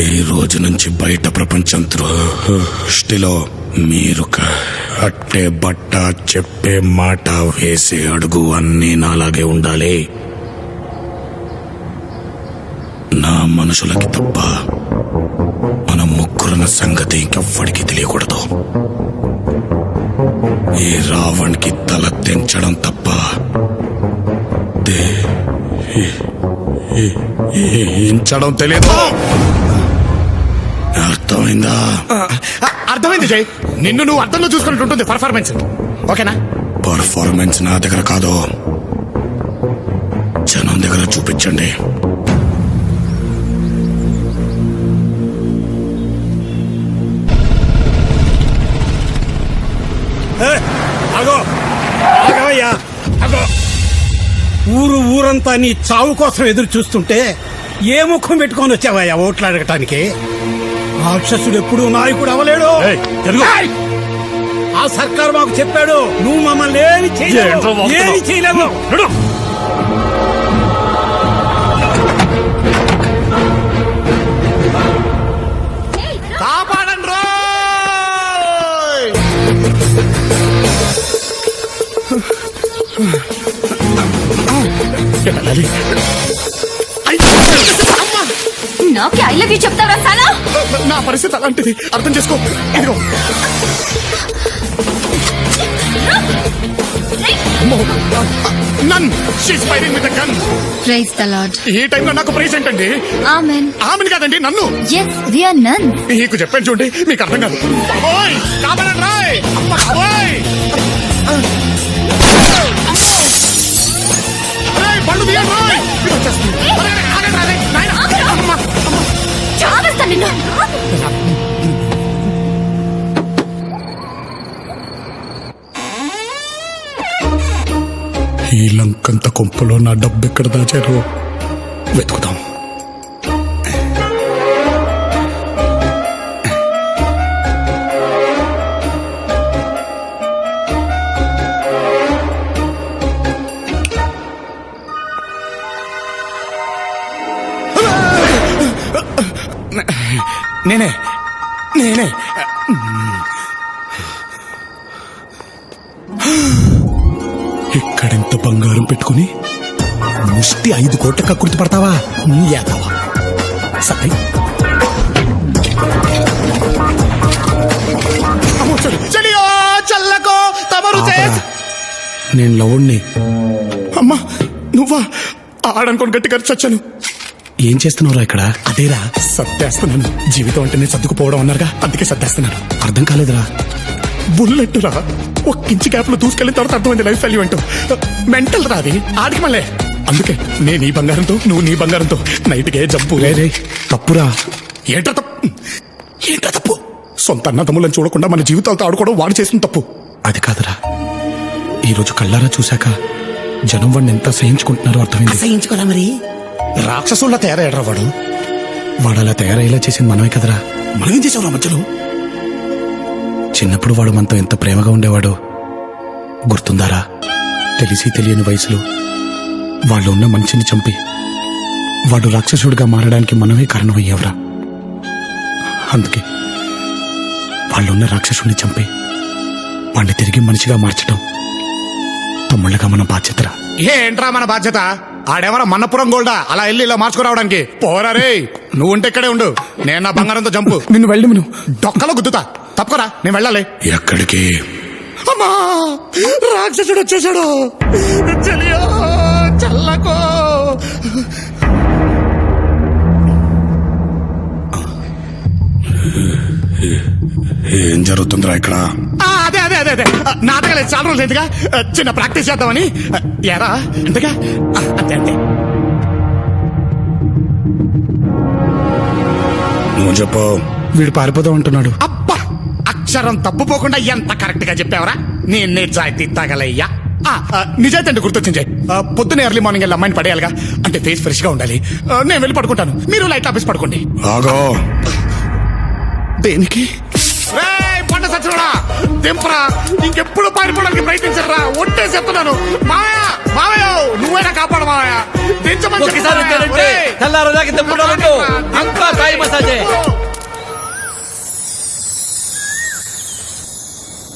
ఈ రోజు నుంచి బయట ప్రపంచం దృష్టిలో మీరు అట్టే బట్ట చెప్పే మాట వేసే అడుగు అన్నీ నాలాగే ఉండాలి. నా మనుషులకి తప్ప మన ముగ్గురున్న సంగతి ఇంకెవ్వడికి తెలియకూడదు. ఈ రావణ్కి తల తెంచడం తప్ప దే- ఇంచడం తెలియదు అర్థమైందా? అర్థమైంది జై. నిన్ను నువ్వు అర్థంలో చూసుకున్నట్టు ఉంటుంది పర్ఫార్మెన్స్ ఓకేనా? పర్ఫార్మెన్స్ నా దగ్గర కాదు. జనం దగ్గర చూపించండి. అగో ఆగవయ్యా. అగో ఊరు ఊరంతా నీ చావు కోసం ఎదురు చూస్తుంటే ఏ ముఖం పెట్టుకొని వచ్చావయ్యా ఓట్లు అడగటానికి రాక్షసుడు ఎప్పుడు నాయకుడు అవలేడు! ఆ సర్కారు మాకు చెప్పాడు నువ్వు మమ్మల్ని ఏమి చేయలేవు? ఏమి చేయలేవు. కాపాడండి! వెళ్ళాలి. నాకే ఐ లవ్ యూ చెప్తావరా సాలా నా పరిస్థితి అలాంటిది. అర్థం చేసుకో. ఇదిగో. Nun she's firing with gun praise the lord ఈ టైంలో నాకు ప్రైజ్ ఏంటండి? ఆమెన్ ఆమెను కాదండి నన్ను. ఎస్ వి ఆర్ నన్ నీకు చెప్పాను చూడండి మీకు అర్థం కాదు. బాబోయ్ కాపాడండి రాయ్ అమ్మ బాబోయ్. నిన్ను ఈ లంకంత కొంపలో నా డబ్బు ఎక్కడ దాచారు వెతుకుదాం. నేనే నేనే. ఇక్కడెంత బంగారం పెట్టుకుని ముష్టి ఐదు కోట్ల కక్కుర్తి పడతావా? నీ యాదవా. సరే. చల్లకో తమరు నేను లవుణ్ణి. అమ్మా నువ్వా? ఆడనుకోని గట్టిగా చచ్చాను ఏం చేస్తున్నావురా ఇక్కడ? అదేరా సర్దేస్తున్నాను. జీవితం అంటేనే సర్దుకుపోవడం అన్నారుగా అందుకే సర్దేస్తున్నాను. అర్థం కాలేదురా. బుల్లెట్ రా ఒక ఇంచి గ్యాప్లో దూసుకెళ్ళిన తర్వాత అర్థమైంది లైఫ్ వాల్యూ అంటూ. మెంటల్ రాది ఆడికి మళ్ళీ. అందుకే నేను ఈ బంగారంతో నువ్వు నీ బంగారంతో నైట్కే జంపు రే తప్పురా. ఏంట్రా తప్పు? ఏంట్రా తప్పు? సొంత అన్నదమ్ములను చూడకుండా మన జీవితాలతో ఆడుకోవడం వాడు చేసిన తప్పు. అది కాదురా. ఈరోజు కళ్ళారా చూశాక జనం వాడిని ఎంత సహించుకుంటున్నారో అర్థమైంది. అసహించుకోరా మరి? రాక్షసుల్లా తయారయ్యాడ్రా వాడు వాడు. అలా తయారయ్యేలా చేసింది మనమే కదరా. మనం ఏం చేసావురా మధ్యలో? చిన్నప్పుడు వాడు మనతో ఎంత ప్రేమగా ఉండేవాడో గుర్తుందారా? తెలిసి తెలియని వయసులో వాళ్ళు ఉన్న మనిషిని చంపి వాడు రాక్షసుడిగా మారడానికి మనమే కారణమయ్యావురా. అందుకే వాళ్ళున్న రాక్షసుడిని చంపి వాడిని తిరిగి మనిషిగా మార్చడం తమ్ముళ్ళగా మన బాధ్యతరా. ఏంట్రా మన బాధ్యత? ఆడేమన్నా మన్నపురం గోల్డా. అలా వెళ్ళి ఇలా మార్చుకురావడానికి పోరా రే నువ్వు ఉంటే ఇక్కడే ఉండు. నేను నా బంగారంతో చంపు నిన్ను వెళ్ళి నువ్వు డొక్కలో గుద్దుతా. తప్పుకోరా నేను వెళ్ళాలి. ఎక్కడికి? అమ్మా రాక్షసుడు వచ్చేసాడు చలియో చల్లకో. ఏం జరుగుతుందిరా ఇక్కడ? అదే అదే అదే. నాటకాలు చాలా రోజులు ఎందుగా చిన్న ప్రాక్టీస్ చేద్దామని. ఎరా అంతేగా? అంతే అంతే. నువ్వు చెప్పు. వీడు పారిపోదాం అంటున్నాడు. అబ్బా! అక్షరం తప్పుపోకుండా ఎంత కరెక్ట్గా చెప్పావరా? నేను నిజాయితీ తగలయ్యా. నిజాయితీ అంటే గుర్తొచ్చింది ఆ, పొద్దున్న ఎర్లీ మార్నింగ్ వెళ్ళి అమ్మాయిని పడేయాలిగా. అంటే ఫేస్ ఫ్రెష్గా ఉండాలి. నేను వెళ్ళి పడుకుంటాను. మీరు లైట్ ఆఫీస్ పడుకోండి. ఆగో. దేనికి? పంట సచ్చినోడా! దింపరా. ఇంకెప్పుడు పారిపోవడానికి ప్రయత్నించరా? ఒట్టే చెప్తున్నాను. మావయ్య మావయ్య నువ్వైనా కాపాడు మావయ్య. దించమని ఒకసారి తెల్లారదాకా అంతా కాయ మసాజ్.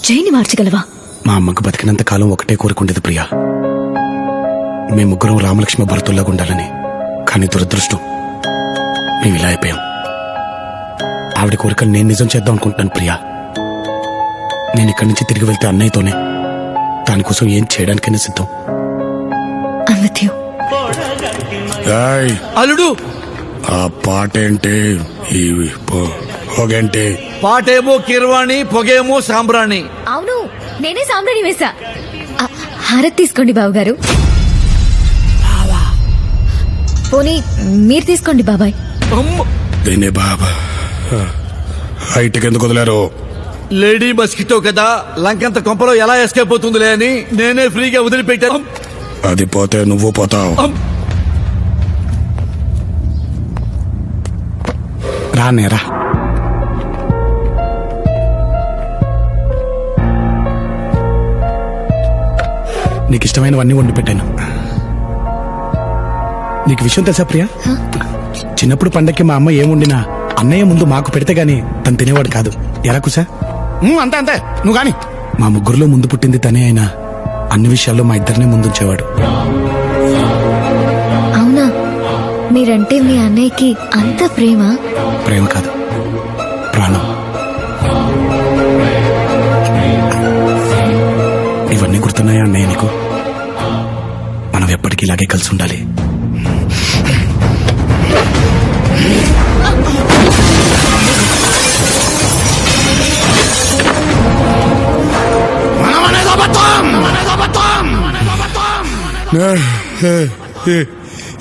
జైని మార్చగలవా మా అమ్మకు బతికినంత కాలం ఒకటే కోరుకుండేది ప్రియా. మీ ముగ్గురం రామలక్ష్మి భరతుల్లాగా ఉండాలని. కానీ దురదృష్టం మేము ఇలా అయిపోయాం. ఆవిడ కోరికలు నేను నిజం చేద్దాం అనుకుంటున్నాను ప్రియా. నేను ఇక్కడి నుంచి తిరిగి వెళ్తే అన్నయ్యతోనే దానికోసం ఏం చేయడానికైనా సిద్ధం అల్లుడు ఆ పాట ఏంటి ఈ పొగేంటి పాటేమో కిర్వాణి పొగేమో సాంబ్రాణి అవును నేనే సాంబ్రాణి వేసా ఆ, హారతి తీసుకోండి బాబు గారు పోనీ మీరు తీసుకోండి బాబాయ్ అమ్మ. దీన్ని బాబా హైట్కి ఎందుకు వదిలారు లేడీ మస్కిటో కదా లంకంత కొంపలో ఎలా ఎస్కేప్ అవుతుందిలే అని నేనే ఫ్రీగా వదిలిపెట్టాను. అది పోతే నువ్వు పోతావు. రా నేరా నీకు ఇష్టమైనవన్నీ వండి పెట్టాను. నీకు విషయం తెలుసా ప్రియా? చిన్నప్పుడు పండక్కి మా అమ్మ ఏం వండినా అన్నయ్య ముందు మాకు పెడితే గాని తను తినేవాడు కాదు. ఎలా కుసా అంతే అంతే. నువ్వు గాని మా ముగ్గురులో ముందు పుట్టింది తనే అయినా అన్ని విషయాల్లో మా ఇద్దరినే ముందుంచేవాడు. అవునా? మీరంటే మీ అన్నయ్యకి అంత ప్రేమ? ప్రేమ కాదు ప్రాణం. ఇవన్నీ గుర్తున్నాయా అన్నయ్య నీకు? మనం ఎప్పటికీ ఇలాగే కలిసి ఉండాలి.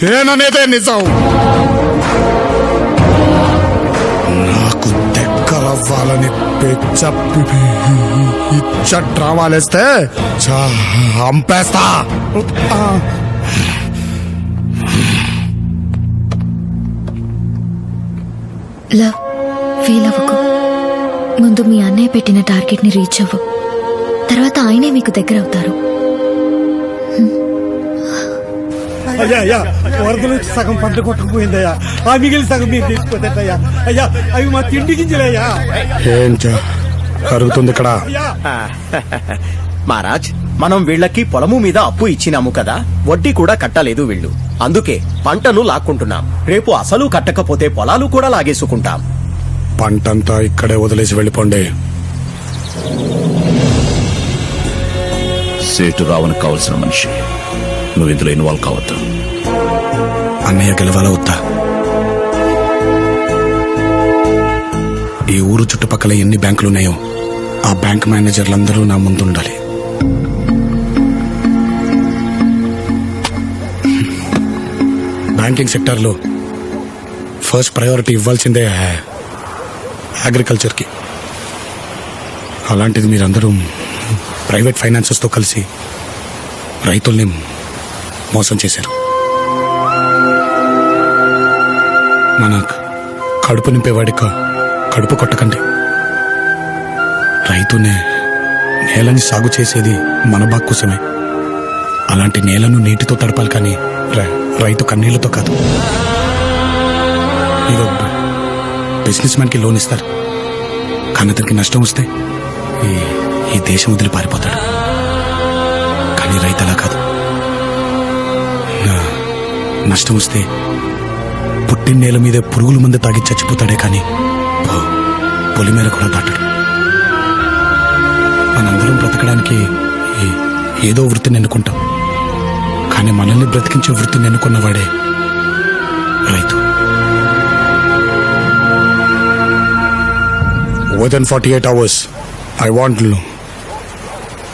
ఏననేదే నిజం. నాకు దెక్కలవ్వాలని పెచ్చ ఇచ్చ డ్రామాలేస్తే చంపేస్తా లవ్ ఫీల్ అవ్వకు ముందు మీ అన్నయ్య పెట్టిన టార్గెట్ని రీచ్ అవ్వు. తర్వాత ఆయనే మీకు దగ్గర అవుతారు అయ్యా అయ్యా వరద నుంచి సగం పంట కొట్టుకుపోయిందయ్యా. ఆ మిగిలిన సగం మీరు తీసుకుపోతాయ్యా అయ్యా అవి మా తిండి గింజలయ్యా. ఏం చ- జరుగుతుంది ఇక్కడ. మహారాజ్ మనం వీళ్ళకి పొలము మీద అప్పు ఇచ్చినాము కదా వడ్డీ కూడా కట్టలేదు వీళ్ళు. అందుకే పంటను లాక్కుంటున్నాం. రేపు అసలు కట్టకపోతే పొలాలు కూడా లాగేసుకుంటాం. పంటంతా ఇక్కడే వదిలేసి వెళ్ళిపోండి. సేటు రావణకు కావలసిన మనిషి. నువ్వు ఇందులో ఇన్వాల్వ్ కావద్దు. అన్నయ్య గెలవాలా వద్దా? ఈ ఊరు చుట్టుపక్కల ఎన్ని బ్యాంకులు ఉన్నాయో ఆ బ్యాంక్ మేనేజర్లందరూ నా ముందు ఉండాలి బ్యాంకింగ్ సెక్టార్లో ఫస్ట్ ప్రయారిటీ ఇవ్వాల్సిందే అగ్రికల్చర్కి. అలాంటిది మీరందరూ ప్రైవేట్ ఫైనాన్సెస్తో కలిసి రైతుల్ని మోసం చేశారు. మన కడుపు నింపేవాడిక కడుపు కొట్టకండి. రైతునే నేలని సాగు చేసేది మన బాక్కుసమే. అలాంటి నేలను నీటితో తడపాలి కానీ రైతు కన్నీళ్ళతో కాదు. మీరు బిజినెస్ మ్యాన్కి లోన్ ఇస్తారు. కానీ అతనికి నష్టం వస్తే ఈ ఈ దేశం వదిలి పారిపోతాడు. కానీ రైతు అలా కాదు. నష్టం వస్తే పుట్టిన నేల మీద పురుగుల మందు తాగి చచ్చిపోతాడే కానీ పొలి మీద కూడా దాటడు. మనందరం బ్రతకడానికి ఏ- ఏదో వృత్తిని ఎన్నుకుంటాం. కానీ మనల్ని బ్రతికించే వృత్తిని ఎన్నుకున్నవాడే రైతు. Within 48 hours, I want lo-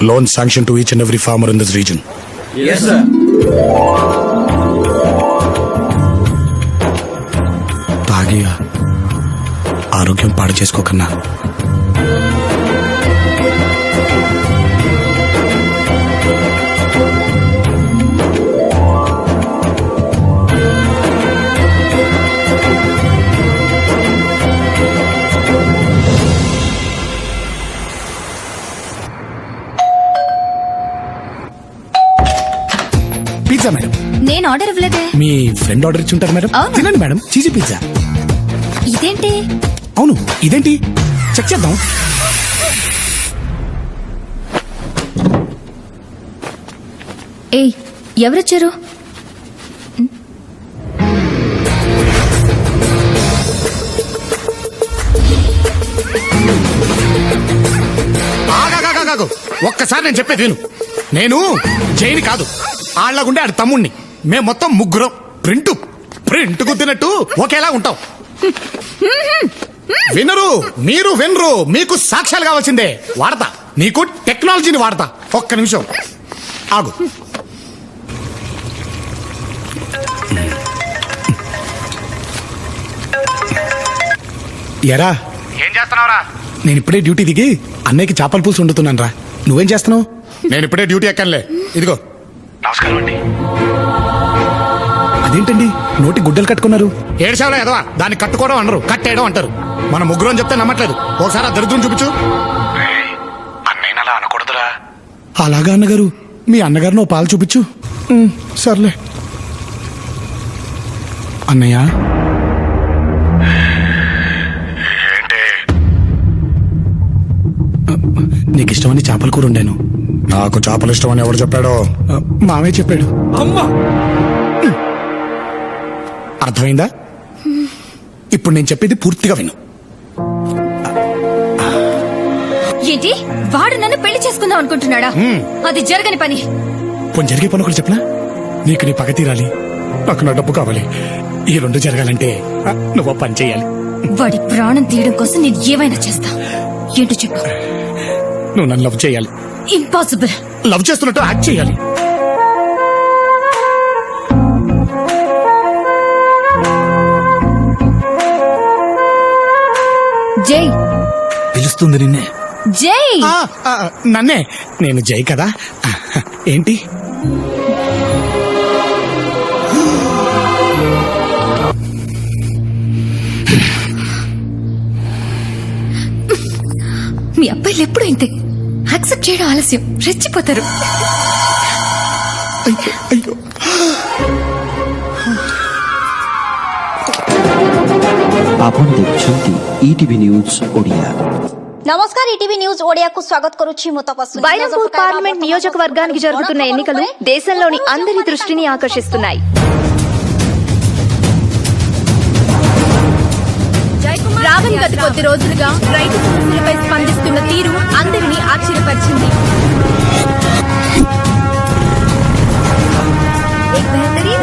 loan sanction to each and every farmer in this region. తాగి ఆరోగ్యం పాడు చేసుకోకన్నా పిజ్జా మేడం. నేను ఆర్డర్ ఇవ్వలేదే. మీ ఫ్రెండ్ ఆర్డర్ ఇచ్చి ఉంటారు మేడం. అవునా? తినండి మేడం. Cheesy pizza. ఇదేంటి? అవును ఇదేంటి? చెక్ చేద్దాం. ఏయ్ ఎవరొచ్చారు. ఒక్కసారి నేను చెప్పేది విను. నేను జైని కాదు. ఆళ్ళగుండే ఆడు తమ్ముణ్ణి. మేము మొత్తం ముగ్గురం ప్రింట్ ప్రింట్ గుద్దినట్టు ఒకేలా ఉంటాం. వినరు మీరు వినరు మీకు సాక్ష్యాలు కావాల్సిందే. వాడతా నీకు టెక్నాలజీని వాడతా. ఒక్క నిమిషం. ఆగు. ఎరా ఏం చేస్తున్నావురా? నేను ఇప్పుడే డ్యూటీ దిగి అన్నయ్యకి చేపల పులుసు వండుతున్నాను రా నువ్వేం చేస్తున్నావు? నేను ఇప్పుడే డ్యూటీ ఎక్కనులే. ఇదిగో. నమస్కారం అండి. అదేంటండి? నోటి గుడ్డలు కట్టుకున్నారు. ఏడ్చావులే ఎదవా దాన్ని కట్టుకోవడం అనరు కట్టేయడం అంటారు. మన ముగ్గురు అని చెప్తే నమ్మట్లేదు. ఒకసారి ఆ దరిద్రం చూపించు. అన్నయ్య అలా అనకూడదురా. అలాగా అన్నగారు మీ అన్నగారిని ఓ పాలు చూపించు. ఉమ్, సర్లే. అన్నయ్య? నీకు ఇష్టమని చేపల కూర ఉండాను నాకు చేపలు ఇష్టం అని ఎవరు చెప్పాడో మామే చెప్పాడు. అమ్మా! అర్థమైందా? ఇప్పుడు నేను చెప్పేది పూర్తిగా విను. ఏంటి? వాడు నన్ను పెళ్ళి చేసుకుందాం అనుకుంటున్నాడా? అది జరగని పని. పోనీ జరిగే పని ఒకటి చెప్పనా? నీకు నీ పగ తీరాలి. నాకు నా డబ్బు కావాలి. ఈ రెండు జరగాలంటే నువ్వు పని చేయాలి. వాడి ప్రాణం తీయడం కోసం నేను ఏమైనా చేస్తా? ఏంటో చెప్పు. నువ్వు నన్ను లవ్ చేయాలి. ఇంపాసిబుల్ లవ్ చేస్తున్నట్టు యాక్ట్ చేయాలి. జై. పిలుస్తుంది నిన్నే. జై. ఆ, ఆ, నన్నే. నేను జై కదా. ఏంటి? మీ అబ్బాయిలు ఎప్పుడు ఇంతే? యాక్సెప్ట్ చేయడం ఆలస్యం. రెచ్చిపోతారు. అయ్యో. నమస్కారం ఈటీవీ న్యూస్ ఓడియాకు స్వాగత్ కొరుచి బైరంపూర్ పార్లమెంట్ నియోజకవర్గానికి జరుగుతున్న ఎన్నికలు దేశంలోని అందరి దృష్టిని ఆకర్షిస్తున్నాయి. రావణ్ గత కొద్ది రోజులుగా రైతు సమస్యలపై స్పందిస్తున్న తీరు అందరినీ ఆశ్చర్యపరిచింది.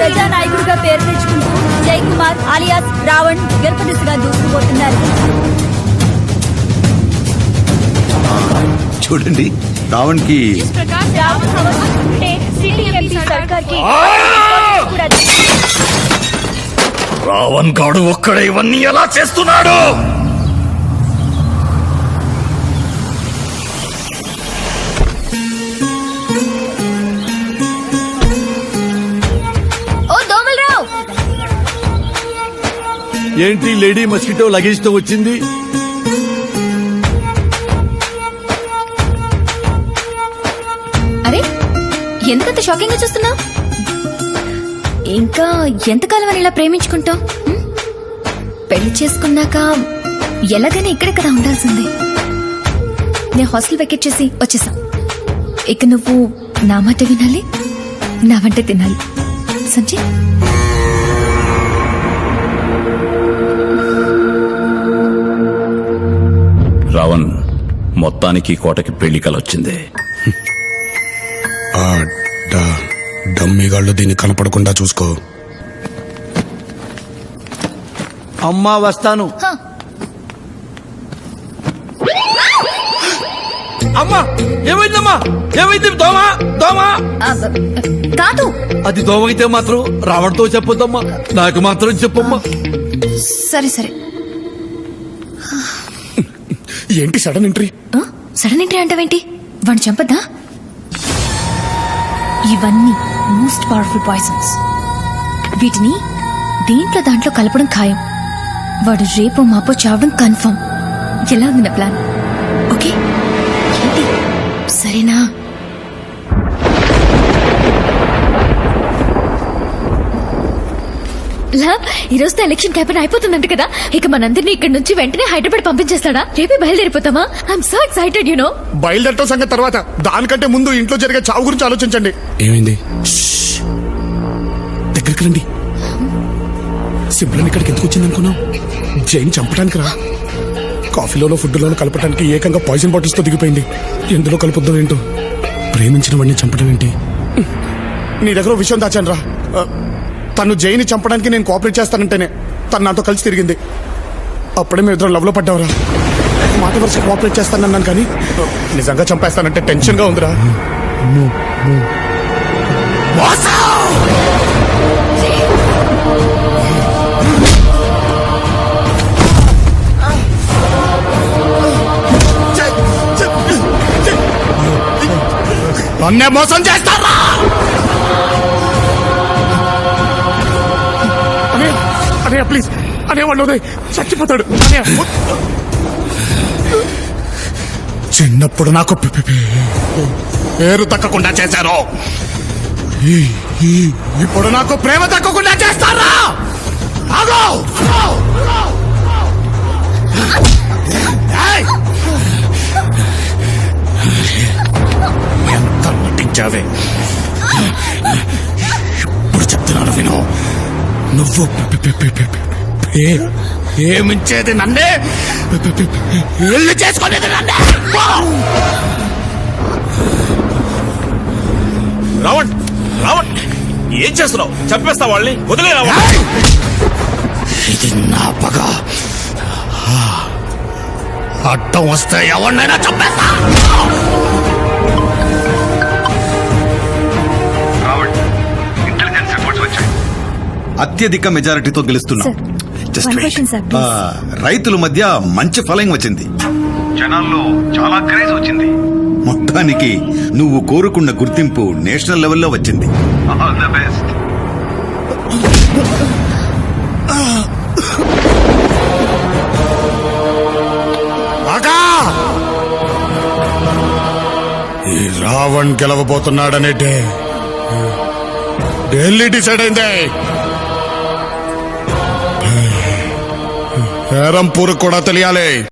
ప్రజానాయకుడిగా పేరు తెచ్చుకుంటూ జై కుమార్ ఆలియాస్ రావణ్ గెలుపు దిశగా దూసుకుపోతున్నారు. చూడండి రావణ్కి రావణ్ హవస్ ఉంటే సిటీ ఎంపీ సర్కార్కి కూడా రావణ్ గాడు ఒక్కడే ఇవన్నీ ఎలా చేస్తున్నాడు? ఏంటి లేడీ మస్కిటో లగేజ్తో వచ్చింది? అరే ఎందుకంత షాకింగ్గా చూస్తున్నావు? ఇంకా ఎంతకాలం అని ఇలా ప్రేమించుకుంటాం పెళ్ళి చేసుకున్నాక ఎలాగైనా ఇక్కడే కదా ఉండాల్సింది. నేను హాస్టల్ వెకెట్ చేసి వచ్చేసా. ఇక నువ్వు నా మాట వినాలి నా వంట తినాలి. సంజయ్ రావణ్ మొత్తానికి కోటకి పెళ్ళి కలొచ్చింది డమ్మిగాళ్ళు దీన్ని కనపడకుండా చూసుకో. అమ్మా వస్తాను. అమ్మా ఏమైందమ్మా? ఏమైంది? దోమ? దోమ? కాదు. అది దోమ అయితే మాత్రం రావణ్తో చెప్పొద్దమ్మా. నాకు మాత్రం చెప్పమ్మా. సరే సరే. ఏంటి సడన్ ఎంట్రీ? ఆ? సడన్ ఎంట్రీ అంటావేంటి? వాడిని చంపద్దా? ఇవన్నీ మోస్ట్ పవర్ఫుల్ పాయిజన్స్ వీటిని దేంట్లో దాంట్లో కలపడం ఖాయం. వాడు రేపో మాపో చావడం కన్ఫర్మ్. ఎలా ఉంది నా ప్లాన్? ఓకే? ఏంటి? సరేనా? అలా ఈ రోజుతో ఎలక్షన్ క్యాంపెయిన్ అయిపోతుందంట కదా. ఇక మనందరినీ ఇక్కడ నుంచి వెంటనే హైదరాబాద్ పంపించేస్తాడా? రేపే బయలుదేరిపోతామా? I'm so excited you know బయలుదేరటం సంగతి తర్వాత. దానికంటే ముందు ఇంట్లో జరిగే చావు గురించి ఆలోచించండి. ఏమైంది? దగ్గరికి రండి. సింపుల్ ఇక్కడికి ఎందుకు వచ్చింది అనుకున్నావు జైన్ చంపడానికి రా కాఫీలోనో ఫుడ్లోనో కలపడానికి ఏకంగా పాయిజన్ బాటిల్స్తో దిగిపోయింది. ఎందులో కలుపుద్దో ఏంటో? ప్రేమించిన వాడిని చంపడం ఏంటి నీ దగ్గర విషయం దాచాను రా తను జైని చంపడానికి నేను కోఆపరేట్ చేస్తానంటేనే తను నాతో కలిసి తిరిగింది. అప్పుడే మేము ఇద్దరం లవ్లో పడ్డావురా మాట వరుస కోఆపరేట్ చేస్తానన్నాను కానీ నిజంగా చంపేస్తానంటే టెన్షన్గా ఉందిరా. నన్నే మోసం చేస్తారా? అనే ప్లీజ్. అనే వాడు ఉదయ్ చచ్చిపోతాడు. చిన్నప్పుడు నాకు పేరు తక్కకుండా చేశారు. ఇప్పుడు నాకు ప్రేమ తక్కకుండా చేస్తారా? ఆగో! ఎంత నటించావే? ఇప్పుడు చెప్తున్నాను విను. నువ్వు ప్రేమించేది నన్నే. పెళ్ళి చేసుకునేది నన్నే! రావణ్ రావణ్ ఏం చేస్తున్నావు? చంపేస్తా వాళ్ళని? వదిలే రావణ్. ఏయ్! ఇది నా పగ. అడ్డం వస్తే ఎవరినైనా చంపేస్తా. అత్యధిక మెజారిటీతో గెలుస్తున్నాం. జస్ట్ రైతుల మధ్య మంచి ఫలింగ్ వచ్చింది. జనాల్లో చాలా క్రేజ్ వచ్చింది. మొత్తానికి నువ్వు కోరుకున్న గుర్తింపు నేషనల్ లెవెల్లో వచ్చింది. ఆల్ ద బెస్ట్ ఆగా ఈ రావణ్ గెలవబోతున్నాడనే ఢిల్లీ డిసైడ్ అయింది. பெரம்பூர் குடத்தலியாலே